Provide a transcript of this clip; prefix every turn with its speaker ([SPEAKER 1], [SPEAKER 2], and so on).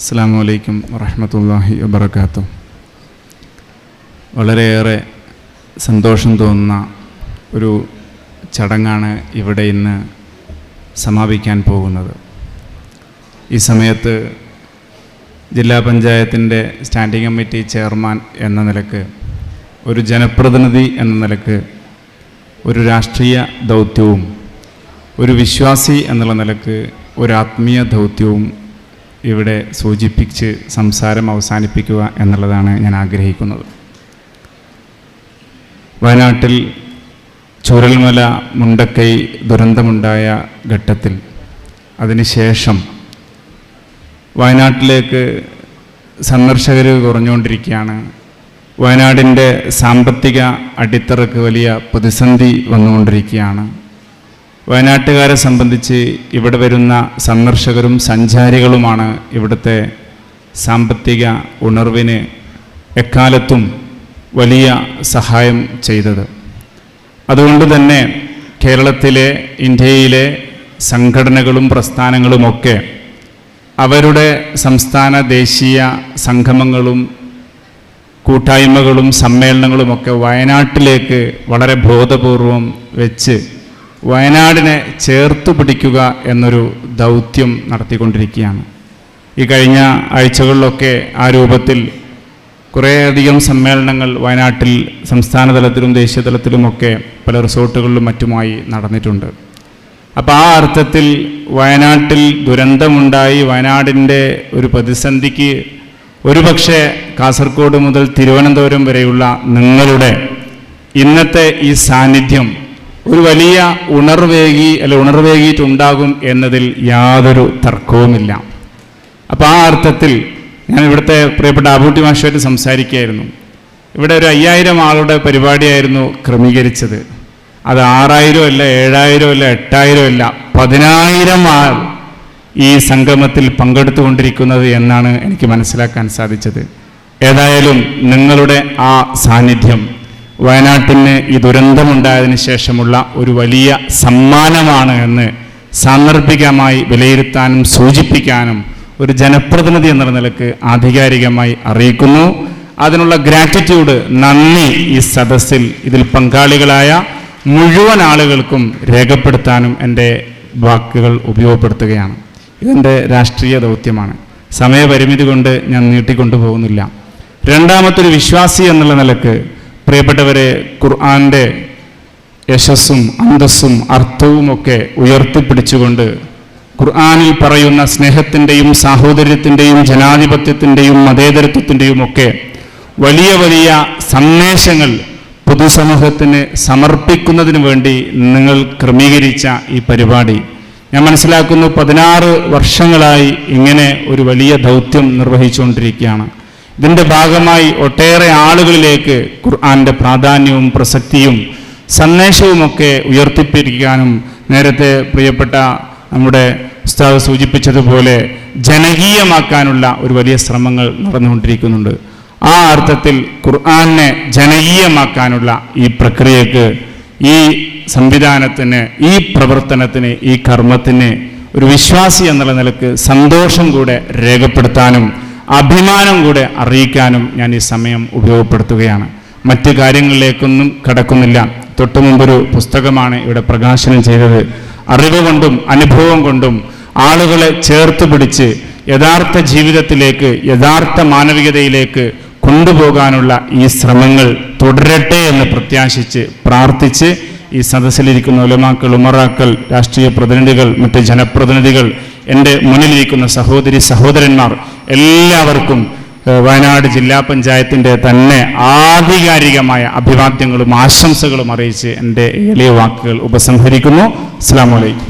[SPEAKER 1] അസ്സാം വലൈക്കും വറഹമത്തല്ലാഹി വബർക്കാത്തു വളരെയേറെ സന്തോഷം തോന്നുന്ന ഒരു ചടങ്ങാണ് ഇവിടെ ഇന്ന് സമാപിക്കാൻ പോകുന്നത്. ഈ സമയത്ത് ജില്ലാ പഞ്ചായത്തിന്റെ സ്റ്റാൻഡിംഗ് കമ്മിറ്റി ചെയർമാൻ എന്ന നിലയ്ക്ക് ഒരു ജനപ്രതിനിധി എന്ന നിലയ്ക്ക് ഒരു രാഷ്ട്രീയ ദൗത്യവും ഒരു വിശ്വാസി എന്നുള്ള നിലയ്ക്ക് ഒരു ആത്മീയ ദൗത്യവും ഇവിടെ സൂചിപ്പിച്ച് സംസാരം അവസാനിപ്പിക്കുക എന്നുള്ളതാണ് ഞാൻ ആഗ്രഹിക്കുന്നത്. വയനാട്ടിൽ ചുരൽമല മുണ്ടക്കൈ ദുരന്തമുണ്ടായ ഘട്ടത്തിൽ അതിനുശേഷം വയനാട്ടിലേക്ക് സന്ദർശകർ കുറഞ്ഞുകൊണ്ടിരിക്കുകയാണ്. വയനാടിന്റെ സാമ്പത്തിക അടിത്തറക്ക് വലിയ പ്രതിസന്ധി വന്നുകൊണ്ടിരിക്കുകയാണ്. വയനാട്ടുകാരെ സംബന്ധിച്ച് ഇവിടെ വരുന്ന സന്ദർശകരും സഞ്ചാരികളുമാണ് ഇവിടുത്തെ സാമ്പത്തിക ഉണർവിന് എക്കാലത്തും വലിയ സഹായം ചെയ്തത്. അതുകൊണ്ട് തന്നെ കേരളത്തിലെ ഇന്ത്യയിലെ സംഘടനകളും പ്രസ്ഥാനങ്ങളുമൊക്കെ അവരുടെ സംസ്ഥാന ദേശീയ സംഗമങ്ങളും കൂട്ടായ്മകളും സമ്മേളനങ്ങളുമൊക്കെ വയനാട്ടിലേക്ക് വളരെ ബോധപൂർവം വെച്ച് വയനാടിനെ ചേർത്ത് പിടിക്കുക എന്നൊരു ദൗത്യം നടത്തിക്കൊണ്ടിരിക്കുകയാണ്. ഈ കഴിഞ്ഞ ആഴ്ചകളിലൊക്കെ ആ രൂപത്തിൽ കുറേയധികം സമ്മേളനങ്ങൾ വയനാട്ടിൽ സംസ്ഥാന തലത്തിലും ദേശീയ തലത്തിലുമൊക്കെ പല റിസോർട്ടുകളിലും മറ്റുമായി നടന്നിട്ടുണ്ട്. അപ്പോൾ ആ അർത്ഥത്തിൽ വയനാട്ടിൽ ദുരന്തമുണ്ടായി വയനാടിന്റെ ഒരു പ്രതിസന്ധിക്ക് ഒരുപക്ഷെ കാസർഗോഡ് മുതൽ തിരുവനന്തപുരം വരെയുള്ള നിങ്ങളുടെ ഇന്നത്തെ ഈ സാന്നിധ്യം ഒരു വലിയ ഉണർവേകി അല്ലെ ഉണർവേകിയിട്ടുണ്ടാകും എന്നതിൽ യാതൊരു തർക്കവുമില്ല. അപ്പോൾ ആ അർത്ഥത്തിൽ ഞാൻ ഇവിടുത്തെ പ്രിയപ്പെട്ട അബൂട്ടി മാഷുമായിട്ട് സംസാരിക്കുകയായിരുന്നു. ഇവിടെ ഒരു അയ്യായിരം ആളുടെ പരിപാടിയായിരുന്നു ക്രമീകരിച്ചത്. അത് ആറായിരം അല്ല ഏഴായിരം അല്ല എട്ടായിരം അല്ല പതിനായിരം ആൾ ഈ സംഗമത്തിൽ പങ്കെടുത്തുകൊണ്ടിരിക്കുന്നത് എന്നാണ് എനിക്ക് മനസ്സിലാക്കാൻ സാധിച്ചത്. ഏതായാലും നിങ്ങളുടെ ആ സാന്നിധ്യം വയനാട്ടിന് ഈ ദുരന്തമുണ്ടായതിനു ശേഷമുള്ള ഒരു വലിയ സമ്മാനമാണ് എന്ന് സാന്ദർഭികമായി വിലയിരുത്താനും സൂചിപ്പിക്കാനും ഒരു ജനപ്രതിനിധി എന്ന നിലയ്ക്ക് ആധികാരികമായി അറിയിക്കുന്നു. അതിനുള്ള ഗ്രാറ്റിറ്റ്യൂഡ് നന്ദി ഈ സദസ്സിൽ ഇതിൽ പങ്കാളികളായ മുഴുവൻ ആളുകൾക്കും രേഖപ്പെടുത്താനും എന്റെ വാക്കുകൾ ഉപയോഗപ്പെടുത്തുകയാണ്. ഇതെന്റെ രാഷ്ട്രീയ ദൗത്യമാണ്. സമയപരിമിതി കൊണ്ട് ഞാൻ നീട്ടിക്കൊണ്ടുപോകുന്നില്ല. രണ്ടാമത്തൊരു വിശ്വാസി എന്നുള്ള നിലയ്ക്ക് പ്രിയപ്പെട്ടവരെ ഖുർആന്റെ യശസ്സും അന്തസ്സും അർത്ഥവുമൊക്കെ ഉയർത്തിപ്പിടിച്ചുകൊണ്ട് ഖുർആാനിൽ പറയുന്ന സ്നേഹത്തിന്റെയും സാഹോദര്യത്തിന്റെയും ജനാധിപത്യത്തിന്റെയും മതേതരത്വത്തിന്റെയും ഒക്കെ വലിയ വലിയ സന്ദേശങ്ങൾ പൊതുസമൂഹത്തിന് സമർപ്പിക്കുന്നതിന് വേണ്ടി നിങ്ങൾ ക്രമീകരിച്ച ഈ പരിപാടി. ഞാൻ മനസ്സിലാക്കുന്നു പതിനാറ് വർഷങ്ങളായി ഇങ്ങനെ ഒരു വലിയ ദൗത്യം നിർവഹിച്ചുകൊണ്ടിരിക്കുകയാണ്. ഇതിന്റെ ഭാഗമായി ഒട്ടേറെ ആളുകളിലേക്ക് ഖുർആാന്റെ പ്രാധാന്യവും പ്രസക്തിയും സന്ദേശവുമൊക്കെ ഉയർത്തിപ്പിരിക്കാനും നേരത്തെ പ്രിയപ്പെട്ട നമ്മുടെ ഉസ്താദ് സൂചിപ്പിച്ചതുപോലെ ജനകീയമാക്കാനുള്ള ഒരു വലിയ ശ്രമങ്ങൾ നടന്നുകൊണ്ടിരിക്കുന്നുണ്ട്. ആ അർത്ഥത്തിൽ ഖുർആാനെ ജനകീയമാക്കാനുള്ള ഈ പ്രക്രിയക്ക് ഈ സംവിധാനത്തിന് ഈ പ്രവർത്തനത്തിന് ഈ കർമ്മത്തിന് ഒരു വിശ്വാസി എന്നുള്ള നിലയ്ക്ക് സന്തോഷം കൂടെ രേഖപ്പെടുത്താനും അഭിമാനം കൂടെ അറിയിക്കാനും ഞാൻ ഈ സമയം ഉപയോഗപ്പെടുത്തുകയാണ്. മറ്റ് കാര്യങ്ങളിലേക്കൊന്നും കടക്കുന്നില്ല. തൊട്ടു മുമ്പൊരു പുസ്തകമാണ് ഇവിടെ പ്രകാശനം ചെയ്തത്. അറിവ് കൊണ്ടും അനുഭവം കൊണ്ടും ആളുകളെ ചേർത്ത് പിടിച്ച് യഥാർത്ഥ ജീവിതത്തിലേക്ക് യഥാർത്ഥ മാനവികതയിലേക്ക് കൊണ്ടുപോകാനുള്ള ഈ ശ്രമങ്ങൾ തുടരട്ടെ എന്ന് പ്രത്യാശിച്ച് പ്രാർത്ഥിച്ച് ഈ സദസ്സിലിരിക്കുന്ന ഉലമാക്കൾ ഉമറാക്കൾ രാഷ്ട്രീയ പ്രതിനിധികൾ മറ്റ് ജനപ്രതിനിധികൾ എന്റെ മുന്നിലിരിക്കുന്ന സഹോദരി സഹോദരന്മാർ എല്ലാവർക്കും വയനാട് ജില്ലാ പഞ്ചായത്തിന്റെ തന്നെ ആധികാരികമായ അഭിവാദ്യങ്ങളും ആശംസകളും അറിയിച്ച് എന്റെ എളിയ വാക്കുകൾ ഉപസംഹരിക്കുന്നു. അസ്സാം വലൈക്കും